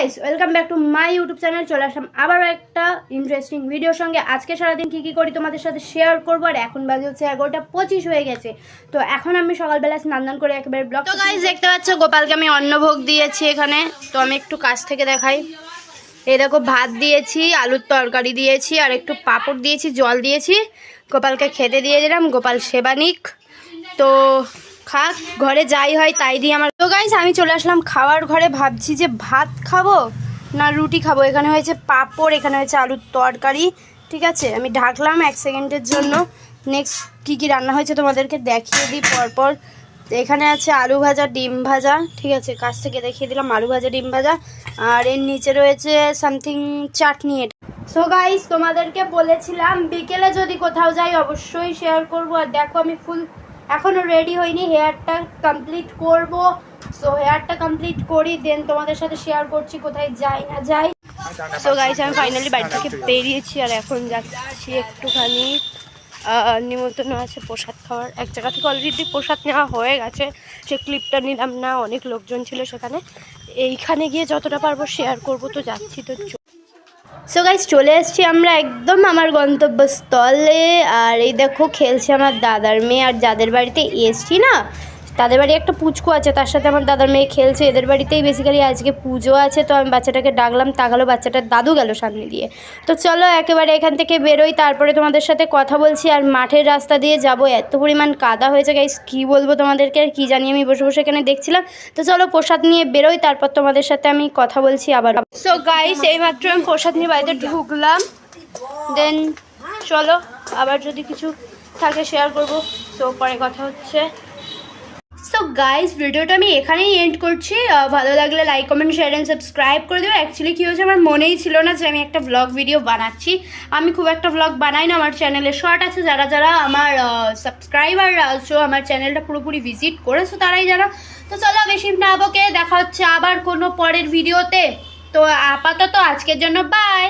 Guys welcome back to my YouTube channel চলে আসলাম আবারও একটা ইন্টারেস্টিং ভিডিওর সঙ্গে। আজকে সারাদিন কী কী করি তোমাদের সাথে শেয়ার করব আর এখন বাজে হচ্ছে এগারোটা পঁচিশ হয়ে গেছে। তো এখন আমি সকালবেলা স্নান দান করে একেবারে ব্লগ তো গাইস দেখতে পাচ্ছ গোপালকে আমি অন্নভোগ দিয়েছি এখানে। তো আমি একটু কাছ থেকে দেখাই। এই দেখো ভাত দিয়েছি আলুর তরকারি দিয়েছি আর একটু পাঁপড় দিয়েছি জল দিয়েছি। গোপালকে খেতে দিয়ে দিলাম গোপাল সেবানিক তো খাক ঘরে যাই হয় তাই দিয়ে আমার তো গাইস আমি চলে আসলাম খাওয়ার ঘরে। ভাবছি যে ভাত খাব না রুটি খাব? এখানে হয়েছে পাঁপড়, এখানে হয়েছে আলুর তরকারি। ঠিক আছে, আমি ঢাকলাম এক সেকেন্ডের জন্য। নেক্সট কী কী রান্না হয়েছে তোমাদেরকে দেখিয়ে দিই পরপর। এখানে আছে আলু ভাজা, ডিম ভাজা। ঠিক আছে, কাছ থেকে দেখিয়ে দিলাম আলু ভাজা, ডিম ভাজা। আর এর নিচে রয়েছে সামথিং চাটনি এটা। সো গাইস তোমাদেরকে বলেছিলাম, বিকেলে যদি কোথাও যাই, অবশ্যই শেয়ার করব। আর দেখো, আমি ফুল এখনও রেডি হইনি হেয়ারটা কমপ্লিট করব। সো হেয়ারটা কমপ্লিট করি দেন তোমাদের সাথে শেয়ার করছি কোথায় যাই না যাই। সো গাইস আমি ফাইনালি বাড়ি থেকে বেরিয়েছি, আর এখন যাচ্ছি একটুখানি নিমন্ত্রণ আছে প্রসাদ খাওয়ার। এক জায়গা থেকে অলরেডি প্রসাদ নেওয়া হয়ে গেছে। সে ক্লিপটা নিলাম না, অনেক লোকজন ছিল সেখানে। এইখানে গিয়ে যতটা পারব শেয়ার করব, তো যাচ্ছি তো সো গাইজ চলে এসছি আমরা একদম আমার গন্তব্যস্থলে। আর এই দেখো, খেলছে আমার দাদার মেয়ে, আর যাদের বাড়িতে এসছি না তাদের বাড়ি একটা পুচকু আছে, তার সাথে আমার দাদার মেয়ে খেলছে। এদের বাড়িতেই বেসিক্যালি আজকে পুজো আছে, তো আমি বাচ্চাটাকে ডাকলাম, তাকালো বাচ্চাটার দাদু গেল সামনে দিয়ে। তো চলো একেবারে এখান থেকে বেরোই, তারপরে তোমাদের সাথে কথা বলছি, আর মাঠের রাস্তা দিয়ে যাব। এত পরিমাণ কাদা হয়েছে গাইস কী বলব তোমাদেরকে, আর কী জানি আমি বসে বসে এখানে দেখছিলাম। তো চলো প্রসাদ নিয়ে বেরোই, তারপর তোমাদের সাথে আমি কথা বলছি আবার। সো গাইস এইমাত্র আমি প্রসাদ নিয়ে বাড়িতে ঢুকলাম। দেন চলো, আবার যদি কিছু থাকে শেয়ার করব। তো পরে কথা হচ্ছে। সো গাইস ভিডিওটা আমি এখানেই এন্ড করছি। ভালো লাগলে like comment share and subscribe করে দেবো অ্যাকচুয়ালি কী হয়েছে, আমার মনেই ছিল না যে আমি একটা ব্লগ ভিডিও বানাচ্ছি। আমি খুব একটা ব্লগ বানাই না, আমার চ্যানেলে শর্ট আছে। যারা যারা আমার সাবস্ক্রাইবার আছো, আমার চ্যানেলটা পুরোপুরি ভিজিট করেছ, তারাই জানো। তো চলো, বেশি না বকে, দেখা হচ্ছে আবার কোনো পরের ভিডিওতে তো। আপাতত আজকের জন্য বাই